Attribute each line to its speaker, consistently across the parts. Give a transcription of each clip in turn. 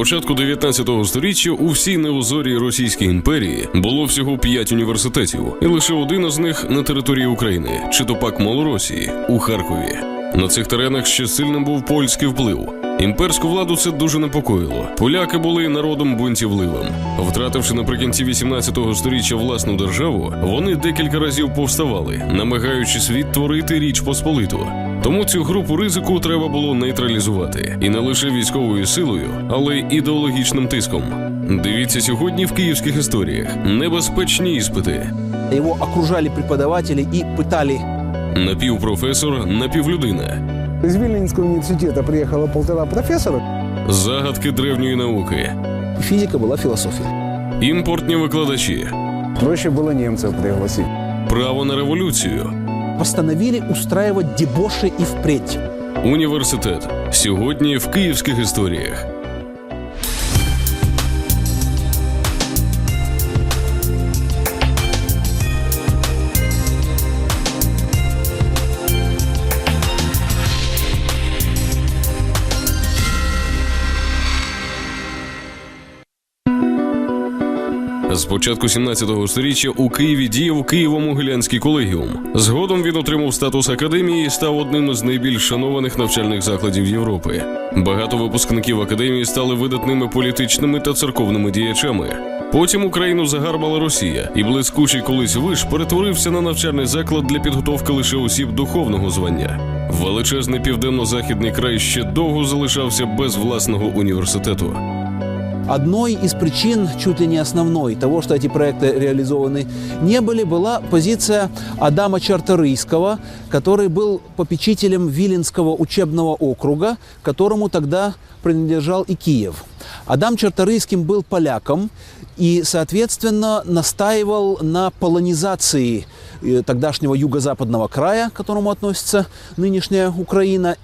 Speaker 1: початку 19 століття у всій неозорій Російській імперії було всього п'ять університетів, і лише один із них на території України, чи то пак Малоросії, у Харкові. На цих теренах ще сильним був польський вплив. Імперську владу це дуже непокоїло. Поляки були народом бунтівливим. Втративши наприкінці 18 століття власну державу, вони декілька разів повставали, намагаючись відтворити річ Посполиту. Тому цю групу ризику треба було нейтралізувати і не лише військовою силою, але й ідеологічним тиском. Дивіться сьогодні в київських історіях небезпечні іспити.
Speaker 2: Его окружали преподаватели и пытали.
Speaker 1: Напівпрофесор, напівлюдина.
Speaker 3: Из Вильнинского университета приехало полтора профессора.
Speaker 1: Загадки древньої науки,
Speaker 2: И физика была философия.
Speaker 1: імпортні викладачі,
Speaker 3: Проще было немцев пригласить.
Speaker 1: право на революцію,
Speaker 2: Постановили устраивать дебоши и впредь.
Speaker 1: університет. Сьогодні в київських історіях. Початку 17 століття у Києві діяв Києво-Могилянський колегіум. Згодом він отримав статус академії і став одним із найбільш шанованих навчальних закладів Європи. Багато випускників академії стали видатними політичними та церковними діячами. Потім Україну загарбала Росія, і блискучий колись виш перетворився на навчальний заклад для підготовки лише осіб духовного звання. Величезний південно-західний край ще довго залишався без власного університету.
Speaker 2: Одной из причин, чуть ли не основной, того, что эти проекты реализованы не были, была позиция Адама Чарторийского, который был попечителем Виленского учебного округа, которому тогда принадлежал и Киев. Адам Чарторийским был поляком и, соответственно, настаивал на полонизации э, тогдашнего юго-западного края, к которому относится нынешняя Украина,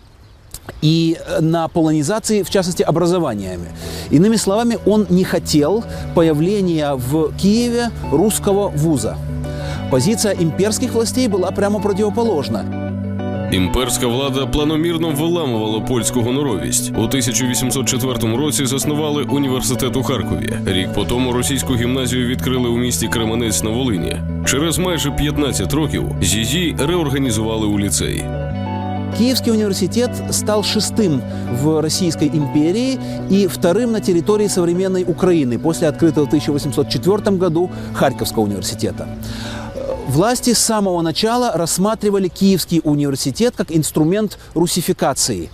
Speaker 2: и э, на полонизации, в частности, образованиями. Иными словами, он не хотел появления в Киеве русского вуза. Позиция имперских властей была прямо противоположна.
Speaker 1: Імперська влада планомірно виламувала польську гоноровість. У 1804 році заснували університет у Харкові. Рік по тому російську гімназію відкрили у місті Кременець на Волині. Через майже 15 років її реорганізували у ліцей.
Speaker 2: Киевский университет стал шестым в Российской империи и вторым на территории современной Украины после открытого в 1804 году Харьковского университета. Власти с самого начала рассматривали Киевский университет как инструмент русификации.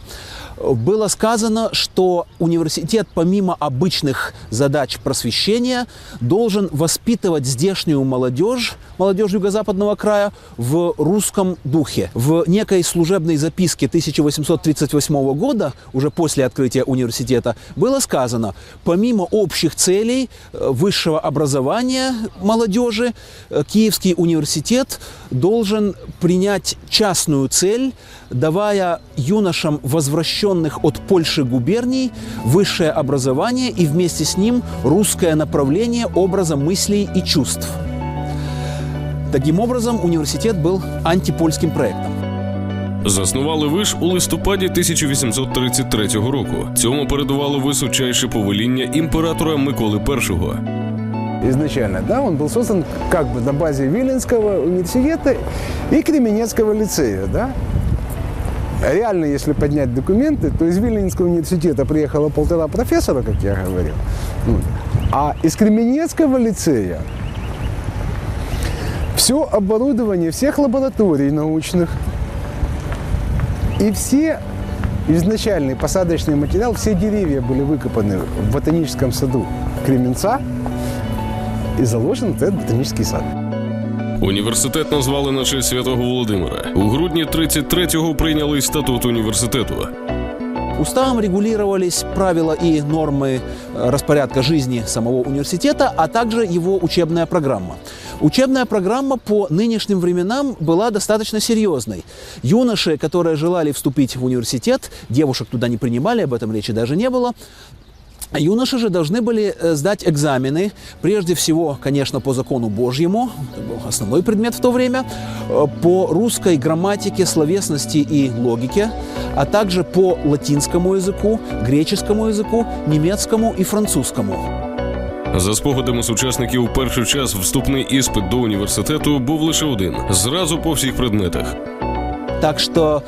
Speaker 2: Было сказано, что университет помимо обычных задач просвещения должен воспитывать здешнюю молодежь, молодежь юго-западного края, в русском духе. В некой служебной записке 1838 года, уже после открытия университета, было сказано, помимо общих целей э, высшего образования молодежи, э, Киевский университет должен принять частную цель, давая юношам возвращенных от Польши губерний высшее образование и вместе с ним русское направление образа мыслей и чувств. Таким образом, университет был антипольским проектом.
Speaker 1: Заснували виш у листопаді 1833 року. Цьому передувало височайше повеління імператора Миколи І.
Speaker 3: Изначально, да, он был создан как бы на базе Виленского университета и Кременецкого лицея, да. Реально, если поднять документы, то из Виленского университета приехало полтора профессора, как я говорил, Ну, а из Кременецкого лицея все оборудование всех лабораторий научных и все изначальный посадочный материал, все деревья были выкопаны в ботаническом саду Кременца и заложен этот ботанический сад.
Speaker 1: Університет назвали на честь святого Володимира. У грудні 33-го прийняли статут університету.
Speaker 2: Уставом регулировались правила и нормы э, распорядка жизни самого университета, а также его учебная программа. Учебная программа по нынешним временам была достаточно серьезной. Юноши, которые желали вступить в университет, девушек туда не принимали, об этом речи даже не было, А юноши же должны были э, сдать экзамены, прежде всего, конечно, по закону Божьему, это был основной предмет в то время, э, по русской грамматике, словесности и логике, а также по латинскому языку, греческому языку, немецкому и французскому.
Speaker 1: За спогадами сучасників, перший час вступний іспит до університету був лише один зразу по всіх предметах.
Speaker 2: Так что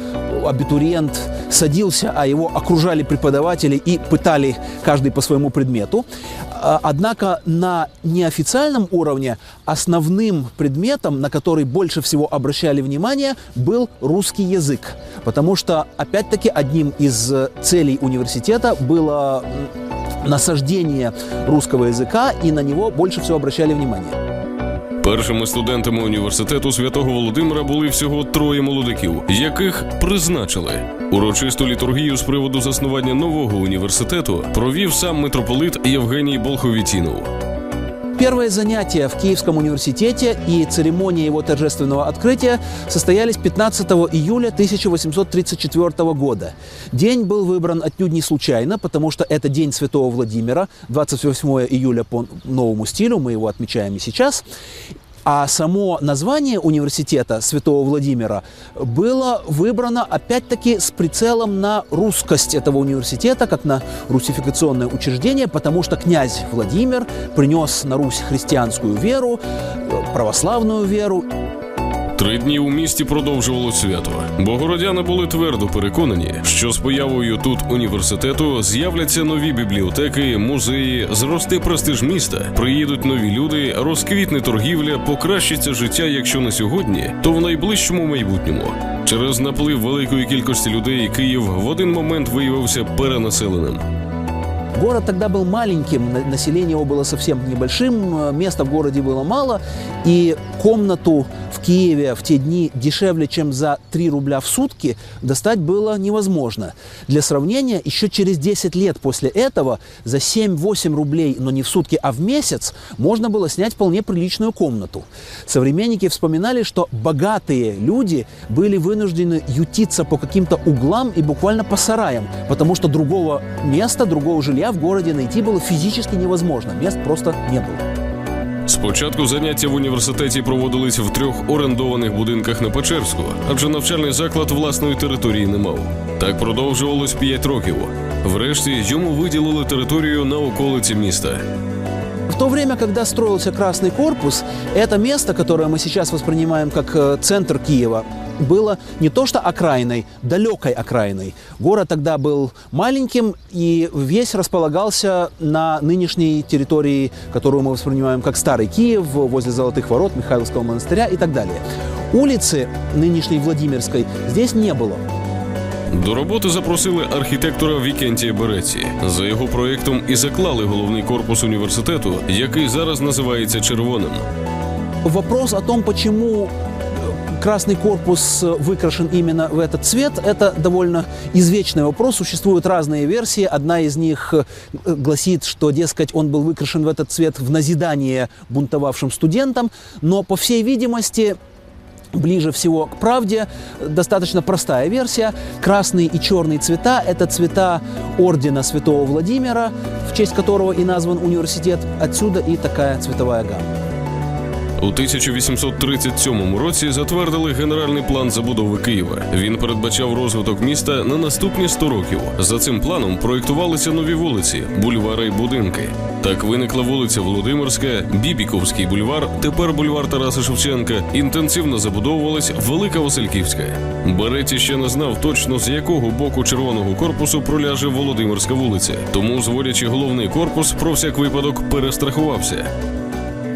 Speaker 2: абитуриент садился, а его окружали преподаватели и пытали каждый по своему предмету. А, Однако на неофициальном уровне основным предметом, на который больше всего обращали внимание, был русский язык. Потому что, опять-таки, одним из э, целей университета было насаждение русского языка, и на него больше всего обращали внимание.
Speaker 1: Першими студентами університету святого Володимира були всього троє молодиків, яких призначили. Урочисту літургію з приводу заснування нового університету провів сам митрополит Євгеній Болховітінов.
Speaker 2: Первые занятия в Киевском университете и церемония его торжественного открытия состоялись 15 июля 1834 года. День был выбран отнюдь не случайно, потому что это День Святого Владимира, 28 июля по новому стилю, мы его отмечаем и сейчас. А само название университета Святого Владимира было выбрано опять-таки с прицелом на русскость этого университета, как на русификационное учреждение, потому что князь Владимир принес на Русь христианскую веру, православную веру,
Speaker 1: Три дні у місті продовжувалось свято. Богородяни були твердо переконані, що з появою тут університету з'являться нові бібліотеки, музеї, зросте престиж міста, приїдуть нові люди, розквітне торгівля, покращиться життя, якщо не сьогодні, то в найближчому майбутньому. Через наплив великої кількості людей Київ в один момент виявився перенаселеним.
Speaker 2: Город тогда был маленьким, на- население его было совсем небольшим, э, места в городе было мало, и комнату в Киеве в те дни дешевле, чем за 3 рубля в сутки, достать было невозможно. Для сравнения, еще через 10 лет после этого за 7-8 рублей, но не в сутки, а в месяц, можно было снять вполне приличную комнату. Современники вспоминали, что богатые люди были вынуждены ютиться по каким-то углам и буквально по сараям, потому что другого места, другого жилья в городе найти было физически невозможно. Мест просто не было.
Speaker 1: Спочатку заняття в університеті проводились в трьох орендованих будинках на Печерську, адже навчальний заклад власної території не мав. Так продовжувалось п'ять років. Врешті йому виділили територію на околиці міста.
Speaker 2: В то время, когда строился Красный корпус, это место, которое мы сейчас воспринимаем как э, центр Киева, было не то что окраиной, далекой окраиной. Город тогда был маленьким и весь располагался на нынешней территории, которую мы воспринимаем как Старый Киев, возле Золотых ворот, Михайловского монастыря и так далее. Улицы нынешней Владимирской здесь не было.
Speaker 1: До роботи запросили архітектора Вікентія Береці. За його проєктом і заклали головний корпус університету, який зараз називається червоним.
Speaker 2: Вопрос о том, почему э, Красный корпус э, выкрашен именно в этот цвет, это довольно извечный вопрос. Существуют разные версии. Одна из них э, гласит, что, дескать, он был выкрашен в этот цвет в назидание бунтовавшим студентам. Но, по всей видимости, Ближе всего к правде достаточно простая версия. Красный и черный цвета – это цвета ордена Святого Владимира, в честь которого и назван университет. Отсюда и такая цветовая гамма.
Speaker 1: У 1837 році затвердили генеральний план забудови Києва. Він передбачав розвиток міста на наступні 100 років. За цим планом проєктувалися нові вулиці, бульвари й будинки. Так виникла вулиця Володимирська, Бібіковський бульвар, тепер бульвар Тараса Шевченка. Інтенсивно забудовувалась Велика Васильківська. Береті ще не знав точно з якого боку червоного корпусу проляже Володимирська вулиця. Тому, зводячи головний корпус, про всяк випадок перестрахувався.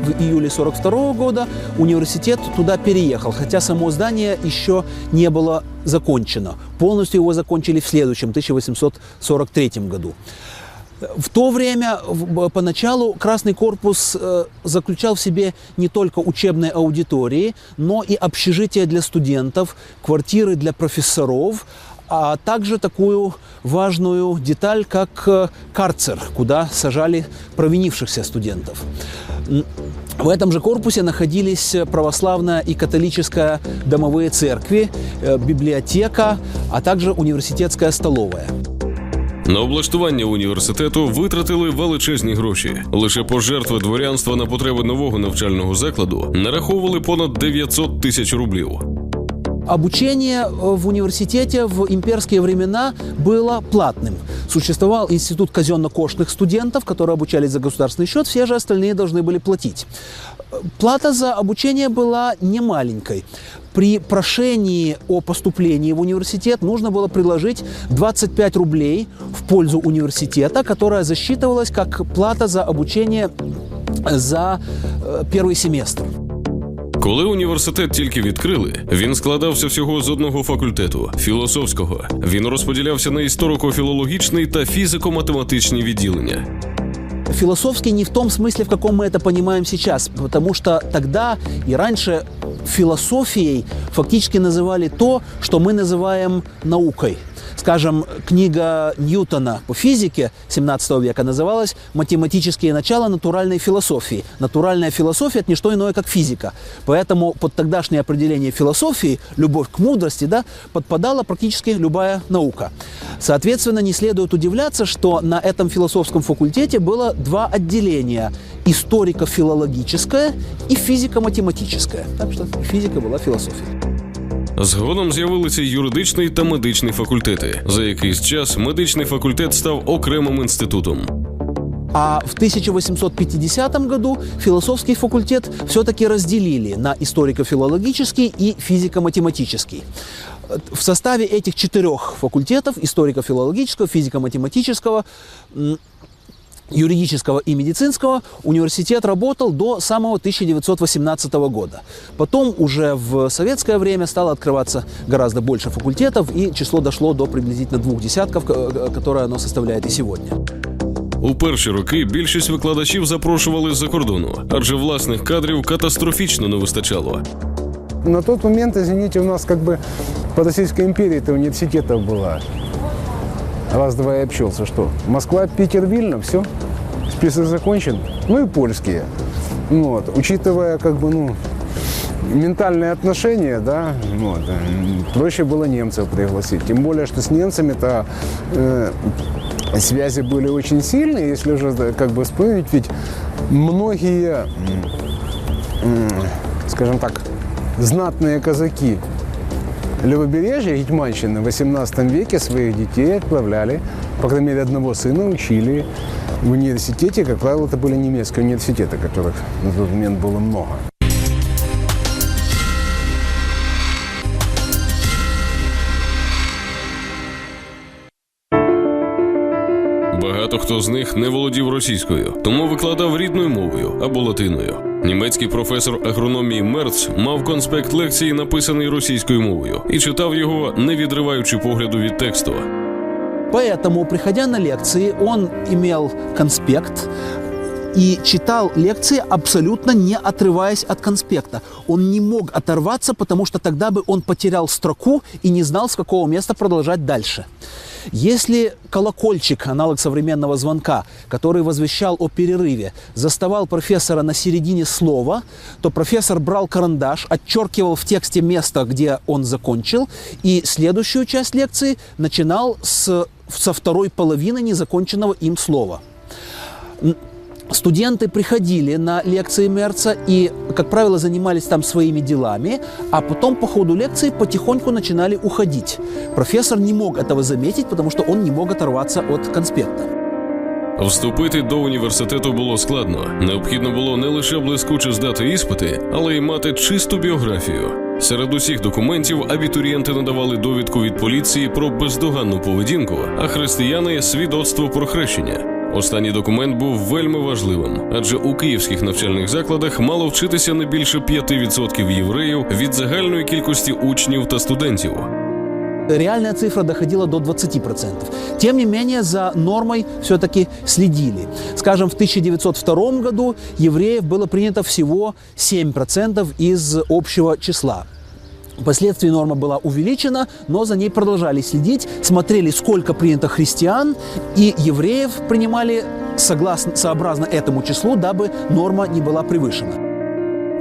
Speaker 2: В июле 42 года университет туда переехал, хотя само здание еще не было закончено. Полностью его закончили в следующем, 1843 году. В то время, поначалу, Красный корпус э, заключал в себе не только учебные аудитории, но и общежития для студентов, квартиры для профессоров, а также такую важную деталь, как э, карцер, куда сажали провинившихся студентов. М, В этом же корпусе находились православная и католическая домовые церкви, э, библиотека, а также университетская столовая.
Speaker 1: На облаштування університету витратили величезні гроші. Лише пожертви дворянства на потреби нового навчального закладу нараховували понад 900 тисяч рублів.
Speaker 2: Обучение э, в университете в имперские времена было платным. Существовал институт казенно-кошных студентов, которые обучались за государственный счет, все же остальные должны были платить. Плата за обучение была немаленькой. При прошении о поступлении в университет нужно было предложить 25 рублей в пользу университета, которая засчитывалась как плата за обучение за э, первый семестр.
Speaker 1: Коли університет тільки відкрили, він складався всього з одного факультету філософського. Він розподілявся на історико-філологічний та фізико-математичні відділення.
Speaker 2: Философский не в том смысле, в каком мы это понимаем сейчас, потому что тогда и раньше философией фактически называли то, что мы называем наукой. Скажем, книга Ньютона по физике 17 века называлась «Математические начала натуральной философии». Натуральная философия – это не что иное, как физика. Поэтому под тогдашнее определение философии, любовь к мудрости, да, подпадала практически любая наука. Соответственно, не следует удивляться, что на этом философском факультете было два отделения – историко-филологическое и физико-математическое. Так что физика была философией.
Speaker 1: Згодом з'явилися юридичний та медичний факультети. За якийсь час медичний факультет став окремим інститутом.
Speaker 2: А в 1850 году философский факультет все-таки разделили на историко-филологический и физико-математический. В составе этих четырех факультетов историко-филологического, физико-математического, юридического и медицинского университет работал до самого 1918 года. Потом уже в советское время стало открываться гораздо больше факультетов, и число дошло до приблизительно двух десятков, ко- которое оно составляет и сегодня.
Speaker 1: У перші роки більшість викладачів запрошували з-за кордону, адже власних кадрів катастрофічно не вистачало.
Speaker 3: На тот момент, извините, у нас как бы по Российской империи-то университетов было раз-два и общался, что? Москва, Питер, Вильна, все, список закончен, ну и польские. Вот, учитывая как бы, ну, ментальные отношения, да, вот, э, проще было немцев пригласить. Тем более, что с немцами-то э, связи были очень сильные, если уже как бы вспомнить, ведь многие, м, скажем так, знатные казаки левобережья Гетьманщины в 18 веке своих детей отправляли, по крайней мере, одного сына учили в университете. Как правило, это были немецкие университеты, которых на тот момент было много.
Speaker 1: Багато хто з них не володів російською, тому викладав рідною мовою або латиною. Німецький професор агрономії Мерц мав конспект лекції, написаний російською мовою, і читав його, не відриваючи погляду від тексту.
Speaker 2: Поэтому, приходя на лекции, он имел конспект и читал лекции, абсолютно не отрываясь от конспекта. Он не мог оторваться, потому что тогда бы он потерял строку и не знал, с какого места продолжать дальше. Если колокольчик, аналог современного звонка, который возвещал о перерыве, заставал профессора на середине слова, то профессор брал карандаш, отчеркивал в тексте место, где он закончил, и следующую часть лекции начинал с, со второй половины незаконченного им слова. Студенты приходили на лекции Мерца и, как правило, занимались там своими делами, а потом по ходу лекции потихоньку начинали уходить. Профессор не мог этого заметить, потому что он не мог оторваться от конспекта.
Speaker 1: Вступити до університету було складно. Необхідно було не лише блискуче здати іспити, але й мати чисту біографію. Серед усіх документів абітурієнти надавали довідку від поліції про бездоганну поведінку, а християни свідоцтво про хрещення. Останній документ був вельми важливим, адже у київських навчальних закладах мало вчитися не більше 5% євреїв від загальної кількості учнів та студентів.
Speaker 2: Реальная цифра доходила до 20%. Тем не менее, за нормой все-таки следили. Скажем, в 1902 году евреев было принято всего 7% из общего числа. Впоследствии норма была увеличена, но за ней продолжали следить, смотрели, сколько принято христиан, и евреев принимали согласно, сообразно этому числу, дабы норма не была превышена.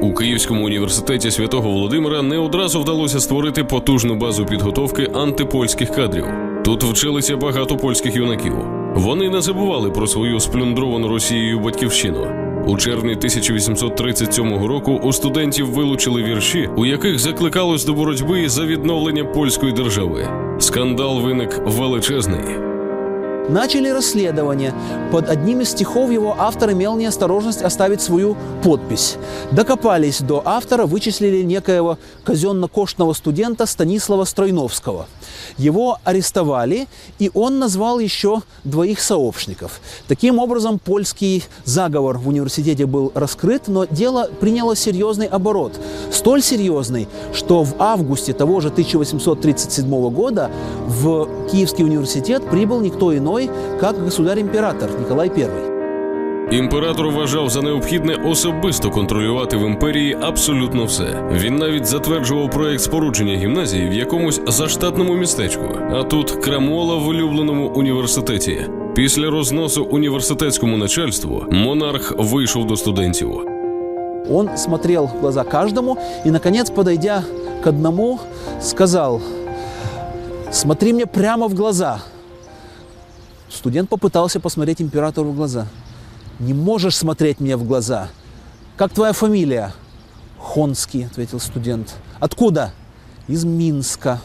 Speaker 1: У Київському університеті святого Володимира не одразу вдалося створити потужну базу підготовки антипольських кадрів. Тут вчилися багато польських юнаків. Вони не забували про свою сплюндровану Росією батьківщину. У червні 1837 року у студентів вилучили вірші, у яких закликалось до боротьби за відновлення польської держави. Скандал виник величезний.
Speaker 2: Начали расследование. Под одним из стихов его автор имел неосторожность оставить свою подпись. Докопались до автора, вычислили некоего казенно-коштного студента Станислава Стройновского. Его арестовали, и он назвал еще двоих сообщников. Таким образом, польский заговор в университете был раскрыт, но дело приняло серьезный оборот. Столь серьезный, что в августе того же 1837 года в Киевский университет прибыл никто иной, как государь-император Николай I.
Speaker 1: Імператор вважав за необхідне особисто контролювати в імперії абсолютно все. Він навіть затверджував проект спорудження гімназії в якомусь заштатному містечку. А тут крамола в улюбленому університеті. Після розносу університетському начальству монарх вийшов до студентів.
Speaker 2: Он смотрел в глаза каждому и, наконец, подойдя к одному, сказал, смотри мне прямо в глаза. Студент попытался посмотреть императору в глаза. Не можешь смотреть мне в глаза. Как твоя фамилия? Хонский, ответил студент. Откуда? Из Минска.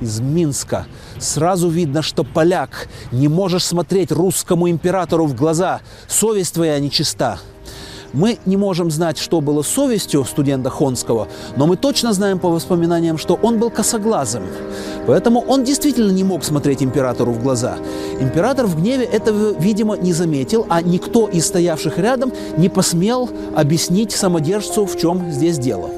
Speaker 2: Из Минска. Сразу видно, что поляк. Не можешь смотреть русскому императору в глаза. Совесть твоя нечиста. Мы не можем знать, что было с совестью студента Хонского, но мы точно знаем по воспоминаниям, что он был косоглазым. Поэтому он действительно не мог смотреть императору в глаза. Император в гневе этого, видимо, не заметил, а никто из стоявших рядом не посмел объяснить самодержцу, в чем здесь дело.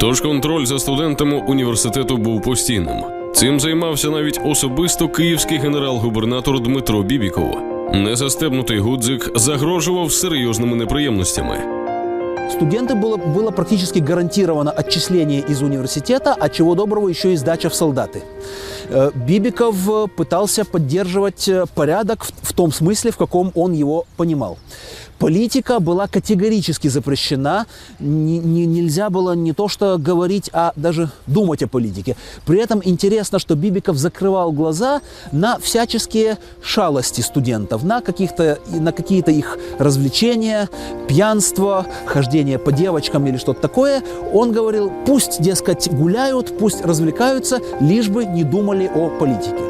Speaker 1: Тож контроль за студентами університету був постійним. Цим займався навіть особисто київський генерал-губернатор Дмитро Бібіков. Незастебнутий гудзик загрожував серйозними неприємностями.
Speaker 2: Студенты было, было практически гарантировано отчисление из университета, а чего доброго еще и сдача в солдаты. Э, Бибиков э, пытался поддерживать э, порядок в, том смысле, в каком он его понимал. Политика была категорически запрещена, ни- нельзя было не то что говорить, а даже думать о политике. При этом интересно, что Бибиков закрывал глаза на всяческие шалости студентов, на, на какие-то их развлечения, пьянство, хождение по девочкам или что-то такое. Он говорил, пусть, дескать, гуляют, пусть развлекаются, лишь бы не думали о политике.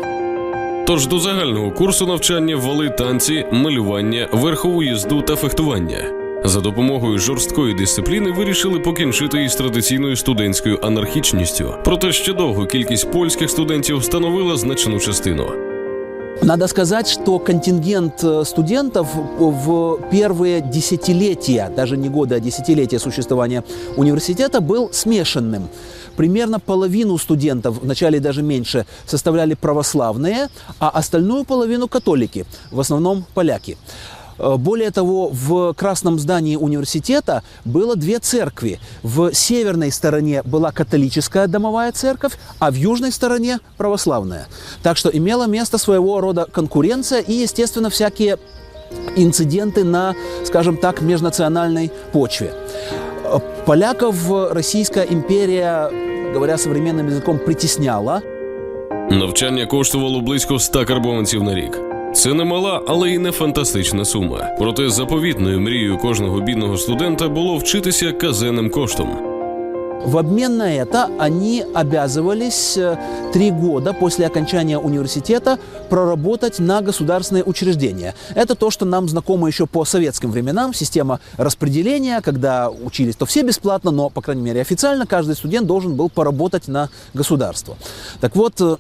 Speaker 1: Тож до загального курсу навчання ввели танці, малювання, верхову їзду та фехтування. За допомогою жорсткої дисципліни вирішили покінчити із традиційною студентською анархічністю. Проте ще довго кількість польських студентів становила значну частину.
Speaker 2: Надо сказать, что контингент э, студентов в первые десятилетия, даже не годы, а десятилетия существования университета был смешанным. Примерно половину студентов, вначале даже меньше, составляли православные, а остальную половину католики, в основном поляки. Э, Более того, в красном здании университета было две церкви. В северной стороне была католическая домовая церковь, а в южной стороне православная. Так что имела место своего рода конкуренция и, естественно, всякие инциденты на, скажем так, межнациональной почве. Э, Поляков Российская империя, говоря современным языком, притесняла.
Speaker 1: Навчання коштувало близько 100 карбованців на рік. Це не мала, але й не фантастична сума. Проте заповітною мрією кожного бідного студента було вчитися казенним коштом.
Speaker 2: В обмен на это они обязывались э, три года после окончания университета проработать на государственные учреждения. Это то, что нам знакомо еще по советским временам, система распределения, когда учились то все бесплатно, но, по крайней мере, официально каждый студент должен был поработать на государство. Так вот, э,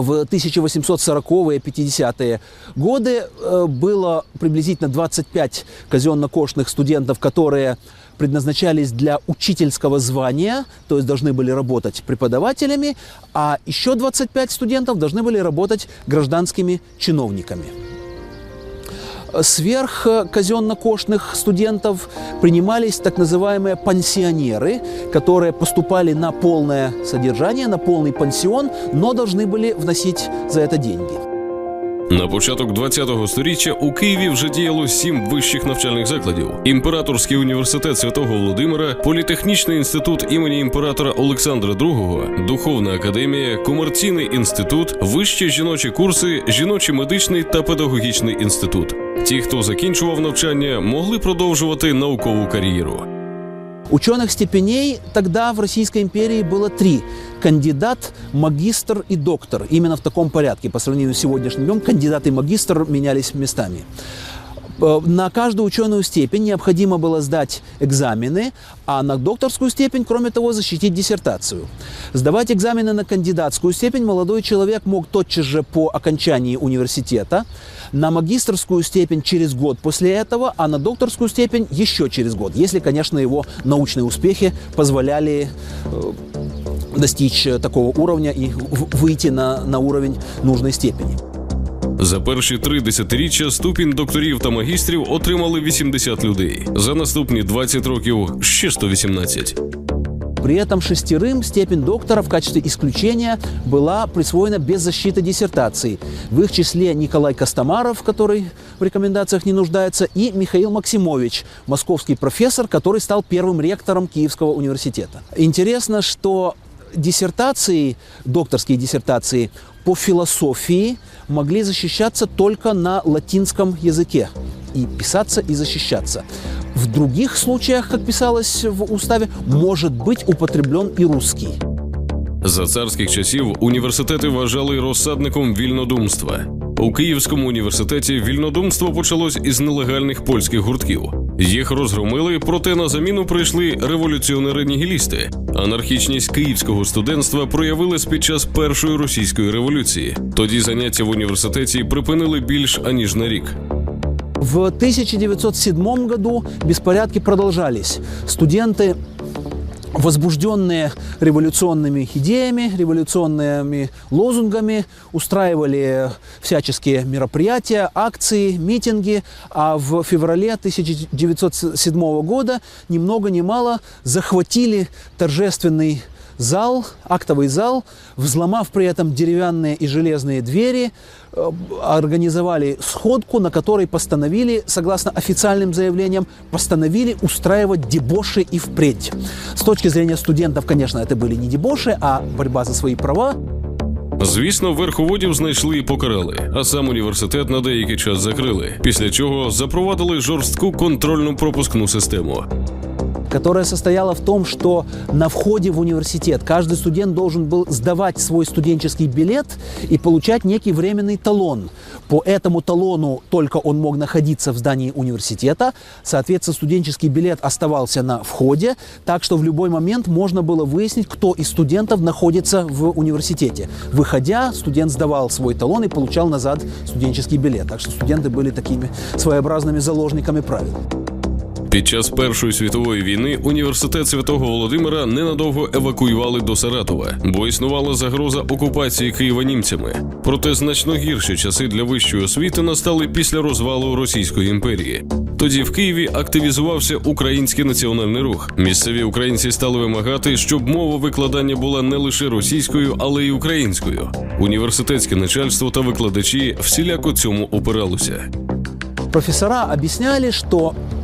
Speaker 2: в 1840-е, 50-е годы э, было приблизительно 25 казенно-кошных студентов, которые предназначались для учительского звания, то есть должны были работать преподавателями, а еще 25 студентов должны были работать гражданскими чиновниками. Сверх казенно-кошных студентов принимались так называемые пансионеры, которые поступали на полное содержание, на полный пансион, но должны были вносить за это деньги.
Speaker 1: На початок 20-го сторіччя у Києві вже діяло сім вищих навчальних закладів: імператорський університет святого Володимира, політехнічний інститут імені імператора Олександра II, духовна академія, комерційний інститут, вищі жіночі курси, жіночий медичний та педагогічний інститут. Ті, хто закінчував навчання, могли продовжувати наукову кар'єру.
Speaker 2: Ученых степеней тогда в Российской империи было три. Кандидат, магистр и доктор. Именно в таком порядке. По сравнению с сегодняшним днем кандидат и магистр менялись местами. Э, На каждую ученую степень необходимо было сдать экзамены, а на докторскую степень, кроме того, защитить диссертацию. Сдавать экзамены на кандидатскую степень молодой человек мог тотчас же по окончании университета, на магистрскую степень через год после этого, а на докторскую степень еще через год, если, конечно, его научные успехи позволяли э, достичь э, такого уровня и выйти на, на уровень нужной степени.
Speaker 1: За перші три десятиріччя ступінь докторів та магістрів отримали 80 людей. За наступні 20 років ще 118.
Speaker 2: При этом шестерым степень доктора в качестве исключения была присвоена без защиты диссертации. В их числе Николай Костомаров, который в рекомендациях не нуждается, и Михаил Максимович, московский профессор, который стал первым ректором Киевского университета. Интересно, что диссертации, докторские диссертации по философии могли защищаться только на латинском языке. И писаться, и защищаться. В других случаях, как писалось в уставе, может быть употреблен и русский.
Speaker 1: За царських часів університети вважали розсадником вільнодумства. У Київському університеті вільнодумство почалось із нелегальних польських гуртків. Їх розгромили, проте на заміну прийшли революціонери-нігілісти. Анархічність київського студентства проявилась під час першої російської революції. Тоді заняття в університеті припинили більш аніж на рік.
Speaker 2: В 1907 году беспорядки продолжались. Студенты, возбужденные революционными идеями, революционными лозунгами, устраивали всяческие мероприятия, акции, митинги, а в феврале 1907 года ни много ни мало захватили торжественный зал, актовый зал, взломав при этом деревянные и железные двери, э, организовали сходку, на которой постановили, согласно официальным заявлениям, постановили устраивать дебоши и впредь. С точки зрения студентов, конечно, это были не дебоши, а борьба за свои права.
Speaker 1: Звісно, верховодів знайшли і покарали, а сам університет на деякий час закрили. Після чого запровадили жорстку контрольну пропускну систему.
Speaker 2: которая состояла в том, что на входе в университет каждый студент должен был сдавать свой студенческий билет и получать некий временный талон. По этому талону только он мог находиться в здании университета. Соответственно, студенческий билет оставался на входе, так что в любой момент можно было выяснить, кто из студентов находится в университете. Выходя, студент сдавал свой талон и получал назад студенческий билет. Так что студенты были такими своеобразными заложниками правил.
Speaker 1: Під час Першої світової війни університет святого Володимира ненадовго евакуювали до Саратова, бо існувала загроза окупації Києва німцями. Проте значно гірші часи для вищої освіти настали після розвалу Російської імперії. Тоді в Києві активізувався український національний рух. Місцеві українці стали вимагати, щоб мова викладання була не лише російською, але й українською. Університетське начальство та викладачі всіляко цьому
Speaker 2: объясняли, что э, м-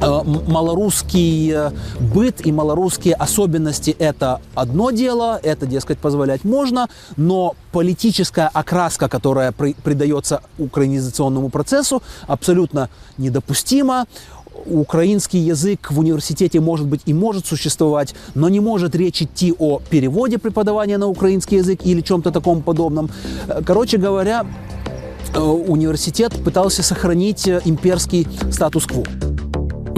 Speaker 2: малорусский э, быт и малорусские особенности – это одно дело, это, дескать, позволять можно, но политическая окраска, которая при- придается украинизационному процессу, абсолютно недопустима. Украинский язык в университете может быть и может существовать, но не может речь идти о переводе преподавания на украинский язык или чем-то таком подобном. Э, Короче говоря, э, университет пытался сохранить э, имперский статус-кво.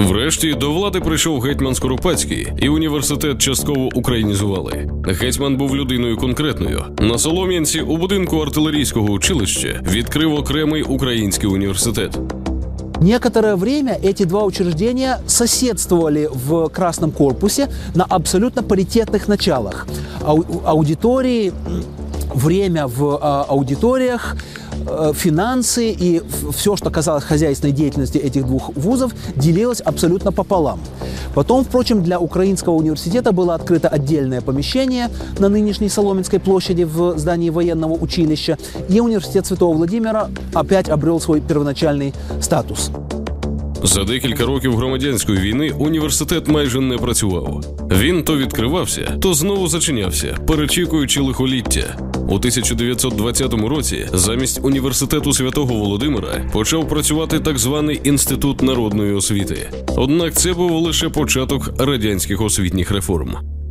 Speaker 1: Врешті до влади прийшов гетьман Скоропадський, і університет частково українізували. Гетьман був людиною конкретною. На Солом'янці у будинку артилерійського училища відкрив окремий український університет.
Speaker 2: Некоторое время эти два учреждения соседствовали в Красном корпусе на абсолютно паритетных началах. Ау- аудитории, м, время в а, аудиториях, э, финансы и все, что касалось хозяйственной деятельности этих двух вузов, делилось абсолютно пополам. Потом, впрочем, для Украинского университета было открыто отдельное помещение на нынешней Соломенской площади в здании военного училища, и университет Святого Владимира опять обрел свой первоначальный статус.
Speaker 1: За декілька років громадянської війни університет майже не працював. Він то відкривався, то знову зачинявся, перечікуючи лихоліття. У 1920 році замість університету святого Володимира почав працювати так званий інститут народної освіти. Однак це був лише початок радянських освітніх реформ.